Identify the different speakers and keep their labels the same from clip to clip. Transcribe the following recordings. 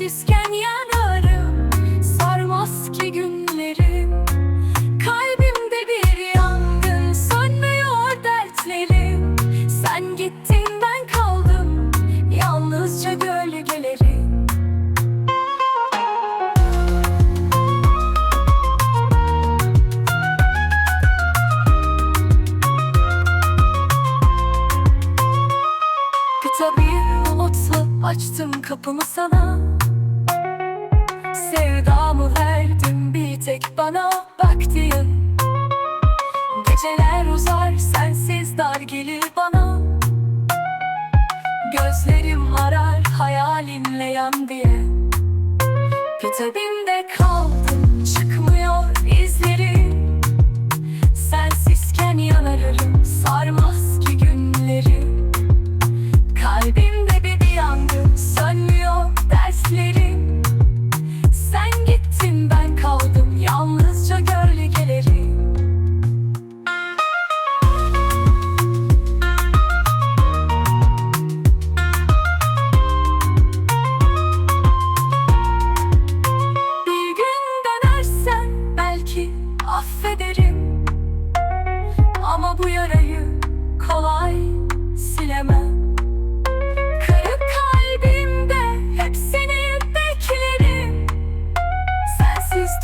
Speaker 1: Sensizken yanarım Sarmaz ki günlerim. Kalbimde bir yangın Sönmüyor dertlerim. Sen gittin ben kaldım Yalnızca gölgelerim. Kıta bir açtım kapımı sana Sevdamı verdim bir tek bana bak Geceler uzar sensiz dar gelir bana. Gözlerim arar hayalinle yan diye. Kitabimde kaldım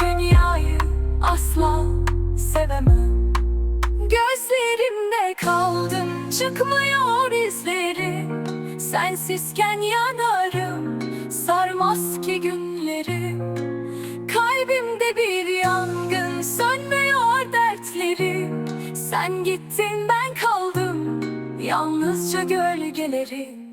Speaker 1: dünyayı asla sevemem. Gözlerimde kaldın çıkmıyor izlerim Sensizken yanarım sarmaz ki günlerim Kalbimde bir yangın sönmüyor dertlerim Sen gittin ben kaldım yalnızca gölgelerim